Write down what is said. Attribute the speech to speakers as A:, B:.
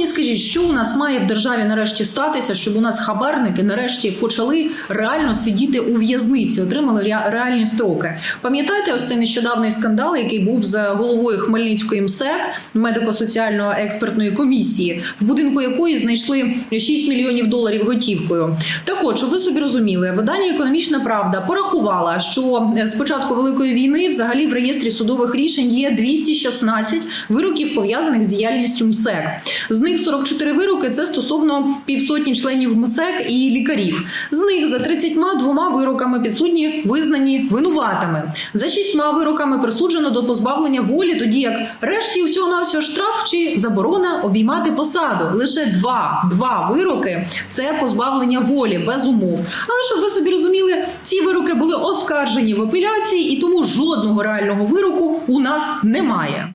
A: мені скажіть, що у нас має в державі нарешті статися, щоб у нас хабарники нарешті почали реально сидіти у в'язниці, отримали реальні строки. Пам'ятаєте ось цей нещодавний скандал, який був з головою Хмельницької МСЕК, медико-соціальної експертної комісії, в будинку якої знайшли 6 мільйонів доларів готівкою. Так от, щоб ви собі розуміли, видання Економічна Правда порахувала, що з початку великої війни взагалі в реєстрі судових рішень є 216 вироків пов'язаних з діяльністю МСЕК. З них 44 вироки це стосовно півсотні членів МСЕК і лікарів. З них за 32 вироками підсудні визнані винуватими. За шістьма вироками присуджено до позбавлення волі, тоді як решті усього навсього штраф чи заборона обіймати посаду. Лише два, два вироки це позбавлення волі без умов. Але щоб ви собі розуміли, ці вироки були оскаржені в апеляції, і тому жодного реального вироку у нас немає.